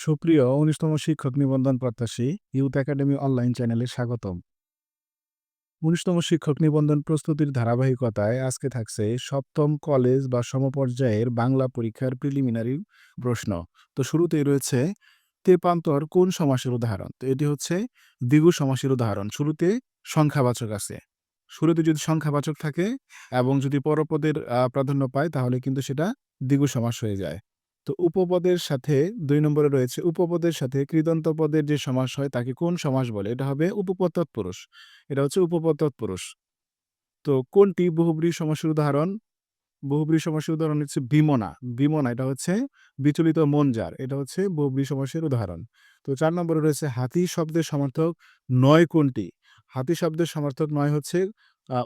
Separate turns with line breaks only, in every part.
সুপ্রিয় ১৯তম শিক্ষক নিবন্ধন প্রত্যাশী, ইউথ একাডেমি অনলাইন চ্যানেলে স্বাগতম। ১৯তম শিক্ষক নিবন্ধন প্রস্তুতির ধারাবাহিকতায় আজকে থাকছে সপ্তম কলেজ বা সমপর্যায়ের বাংলা পরীক্ষার প্রিলিমিনারি প্রশ্ন। তো শুরুতেই রয়েছে তেপান্তর কোন সমাসের উদাহরণ? তো এটি হচ্ছে দ্বিগু সমাসের উদাহরণ। শুরুতে সংখ্যাবাচক আছে। শুরুতে যদি সংখ্যাবাচক থাকে এবং যদি পরপদের প্রাধান্য পায় তাহলে কিন্তু সেটা দ্বিগু সমাস হয়ে যায়। তো উপপদের সাথে দুই নম্বরে রয়েছে, উপপদের সাথে কৃদন্ত পদের যে সমাস হয় তাকে কোন সমাস বলে? এটা হবে উপপদ তৎপুরুষ। এটা হচ্ছে উপপদ তৎপুরুষ। তো কোনটি বহুব্রী সমাসের উদাহরণ? বহুব্রী সমাসের উদাহরণ হচ্ছে বিমনা। বিমনা এটা হচ্ছে বিচলিত মন যার। এটা হচ্ছে বহুব্রী সমাসের উদাহরণ। তো চার নম্বরে রয়েছে হাতি শব্দের সমর্থক নয় কোনটি? হাতি শব্দের সমার্থক নয় হচ্ছে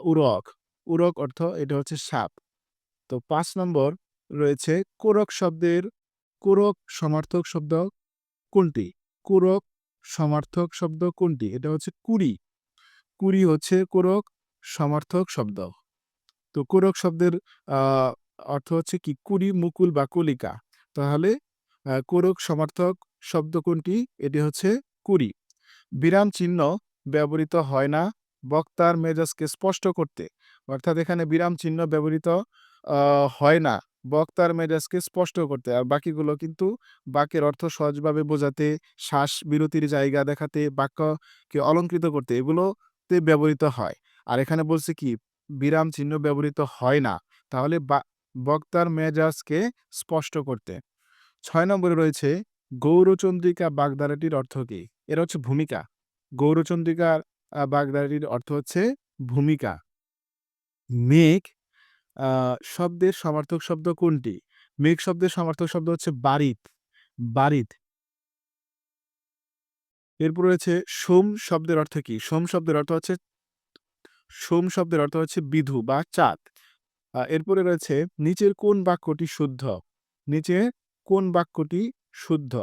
উরক। উরক অর্থ এটা হচ্ছে সাপ। তো পাঁচ নম্বর রয়েছে কোরক শব্দের কোরক সমার্থক শব্দ কোনটি? কোরক সমার্থক শব্দ কোনটি? এটা হচ্ছে কুরি। কুরি হচ্ছে কোরক সমার্থক শব্দ। তো কোরক শব্দের অর্থ হচ্ছে কি কুরি, মুকুল বা কলিকা। তাহলে কোরক সমার্থক শব্দ কোনটি? এটি হচ্ছে কুরি। বিরাম চিহ্ন ব্যবহৃত হয় না বক্তার মেজাজকে স্পষ্ট করতে। অর্থাৎ এখানে বিরাম চিহ্ন ব্যবহৃত হয় না বক্তার মেজাজকে স্পষ্ট করতে। আর বাকিগুলো কিন্তু বাক্যের অর্থ সহজভাবে বোঝাতে, শ্বাস বিরতির জায়গা দেখাতে, বাক্যকে অলঙ্কৃত করতে এগুলোতে ব্যবহৃত হয়। আর এখানে বলছে কি বিরাম চিহ্ন ব্যবহৃত হয় না। তাহলে বক্তার মেজাজকে স্পষ্ট করতে। ছয় নম্বরে রয়েছে গৌরচন্দ্রিকা বাগধারাটির অর্থ কী? এর হচ্ছে ভূমিকা। গৌরচন্দ্রিকার আ বাগধারাটির অর্থ হচ্ছে ভূমিকা। মেঘ শব্দের সমার্থক শব্দ কোনটি? মেঘ শব্দের সমার্থক শব্দ হচ্ছে বারিত, বারিত। এরপর রয়েছে সোম শব্দের অর্থ কী? সোম শব্দের অর্থ হচ্ছে সোম শব্দের অর্থ হচ্ছে বিধু বা চাঁদ। এরপরে রয়েছে নিচের কোন বাক্যটি শুদ্ধ? নিচে কোন বাক্যটি শুদ্ধ?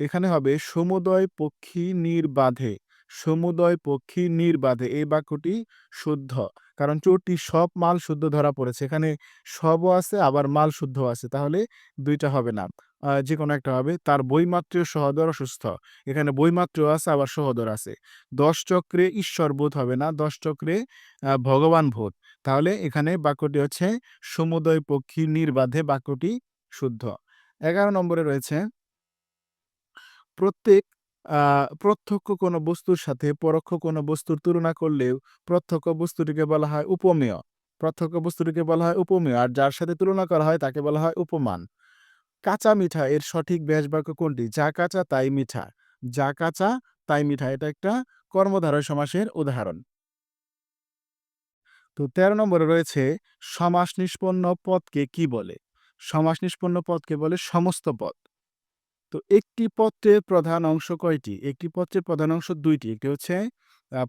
এখানে হবে সমুদয় পক্ষী নির্বাধে। সমুদয় পক্ষী নির্বাধে এই বাক্যটি শুদ্ধ। কারণ চোরটি সব মাল শুদ্ধ ধরা পড়েছে। এখানে সবও আছে, আবার মাল শুদ্ধও আছে। তাহলে দুইটা হবে না। যে কোনো একটা হবে। তার বৈমাত্র্য সহদর অসুস্থ। এখানে বৈমাত্র্য আছে, আবার সহদর আছে। ১০ চক্রে ঈশ্বর বোধ হবে না। ১০ চক্রে ভগবান বোধ। তাহলে এখানে বাক্যটি হচ্ছে সমুদয় পক্ষী নির্বাধে বাক্যটি শুদ্ধ। ১১ নম্বরে রয়েছে, প্রত্যেক প্রত্যক্ষ কোনো বস্তুর সাথে পরোক্ষ কোনো বস্তুর তুলনা করলেও প্রত্যক্ষ বস্তুটিকে বলা হয় উপমেয়। প্রত্যক্ষ বস্তুটিকে বলা হয় উপমেয়। আর যার সাথে তুলনা করা হয় তাকে বলা হয় উপমান। কাঁচা মিঠা এর সঠিক ব্যাস বাক্য কোনটি? যা কাঁচা তাই মিঠা। যা কাঁচা তাই মিঠা। এটা একটা কর্মধারয় সমাসের উদাহরণ। তো ১৩ নম্বরে রয়েছে সমাস নিষ্পন্ন পদকে কি বলে? সমাস নিষ্পন্ন পদকে বলে সমস্ত পদ। তো একটি পত্রের প্রধান অংশ কয়টি? একটি পত্রের প্রধান অংশ ২ টি। একটি হচ্ছে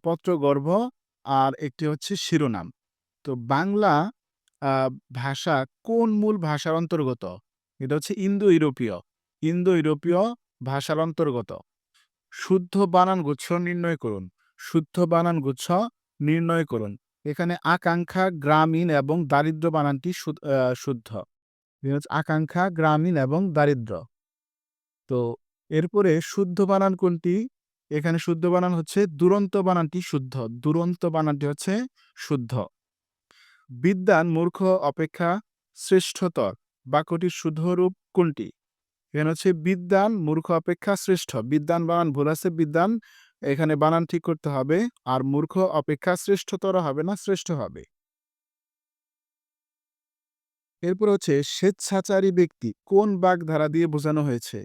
পত্রগর্ভ আর একটি হচ্ছে শিরোনাম। তো বাংলা ভাষা কোন মূল ভাষার অন্তর্গত? এটা হচ্ছে ইন্দো ইউরোপীয়। ইন্দো ইউরোপীয় ভাষার অন্তর্গত। শুদ্ধ বানান গুচ্ছ নির্ণয় করুন। শুদ্ধ বানান গুচ্ছ নির্ণয় করুন। এখানে আকাঙ্ক্ষা, গ্রামীণ এবং দারিদ্র্য বানানটি শুদ্ধ। আকাঙ্ক্ষা, গ্রামীণ এবং দারিদ্র্য। তো এরপরে শুদ্ধ বানান কোনটি? এখানে শুদ্ধ বানান হচ্ছে দুরন্ত বানানটি শুদ্ধ। দুরন্ত বানানটি হচ্ছে শুদ্ধ। বিদ্যান মূর্খ অপেক্ষা শ্রেষ্ঠতর বাক্যটির শুদ্ধ রূপ কোনটি? এখানে হচ্ছে বিদ্যান মূর্খ অপেক্ষা শ্রেষ্ঠ। বিদ্যান বানান ভুল আছে। বিদ্বান এখানে বানান ঠিক করতে হবে। আর মূর্খ অপেক্ষা শ্রেষ্ঠতর হবে না, শ্রেষ্ঠ হবে। এরপর হচ্ছে স্বেচ্ছাচারী ব্যক্তি কোন বাগধারা দিয়ে বোঝানো হয়েছে?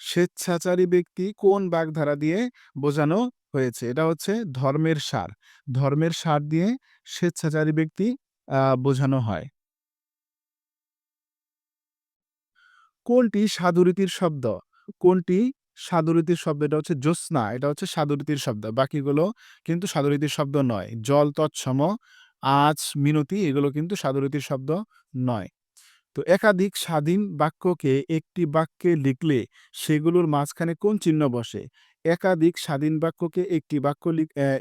স্বেচ্ছাচারী ব্যক্তি কোন বাগধারা দিয়ে বোঝানো হয়েছে? এটা হচ্ছে ধর্মের সার। ধর্মের সার দিয়ে স্বেচ্ছাচারী ব্যক্তি বোঝানো হয়। কোনটি সাধুরীতির শব্দ? কোনটি সাধুরীতির শব্দ? এটা হচ্ছে জ্যোৎস্না। এটা হচ্ছে সাধুরীতির শব্দ। বাকিগুলো কিন্তু সাধুরীতির শব্দ নয়। জল তৎসম, আজ, মিনতি এগুলো কিন্তু সাধুরীতির শব্দ নয়। তো একাধিক স্বাধীন বাক্যকে একটি বাক্যে লিখলে সেগুলোর মাঝখানে কোন চিহ্ন বসে? একাধিক স্বাধীন বাক্যকে একটি বাক্য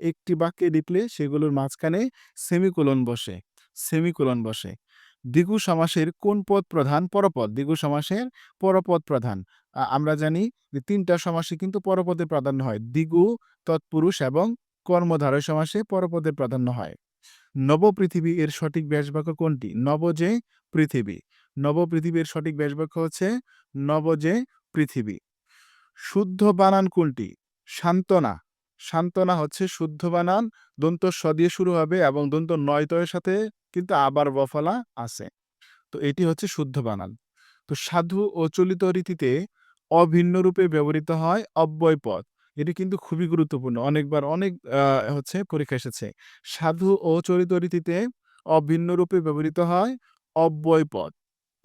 একটি বাক্যে লিখলে সেগুলোর মাঝখানে সেমিকোলন বসে, সেমিকোলন বসে। দ্বিগু সমাসের কোন পদ প্রধান? পরপদ। দ্বিগু সমাসের পরপদ প্রধান। আমরা জানি যে ৩ টা সমাসে কিন্তু পরপদে প্রাধান্য হয়। দ্বিগু, তৎপুরুষ এবং কর্মধারয় সমাসে পরপদের প্রাধান্য হয়। নব পৃথিবী এর সঠিক ব্যাসবাক্য কোনটি? নব যে পৃথিবী। নবপৃথিবীর সঠিক ব্যাসবাক্য হচ্ছে নব যে পৃথিবী। শুদ্ধ বানান কোনটি? সান্ত্বনা। সান্ত্বনা হচ্ছে শুদ্ধ বানান। দন্ত স দিয়ে শুরু হবে এবং দন্ত নয়তয়ের সাথে কিন্তু আবার বফলা আছে। তো এটি হচ্ছে শুদ্ধ বানান। তো সাধু ও চলিত রীতিতে অভিন্ন রূপে ব্যবহৃত হয় অব্যয় পদ। এটি কিন্তু খুবই গুরুত্বপূর্ণ। অনেকবার অনেক হচ্ছে পরীক্ষায় এসেছে। সাধু ও চলিত রীতিতে অভিন্ন রূপে ব্যবহৃত হয় অব্যয় পদ।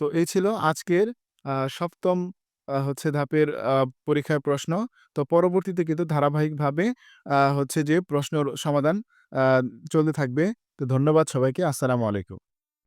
তো এই ছিল আজকের সপ্তম হচ্ছে ধাপের পরীক্ষার প্রশ্ন। তো পরবর্তীতে কিন্তু ধারাবাহিকভাবে হচ্ছে যে প্রশ্নর সমাধান চলতে থাকবে। তো ধন্যবাদ সবাইকে। আসসালামু আলাইকুম।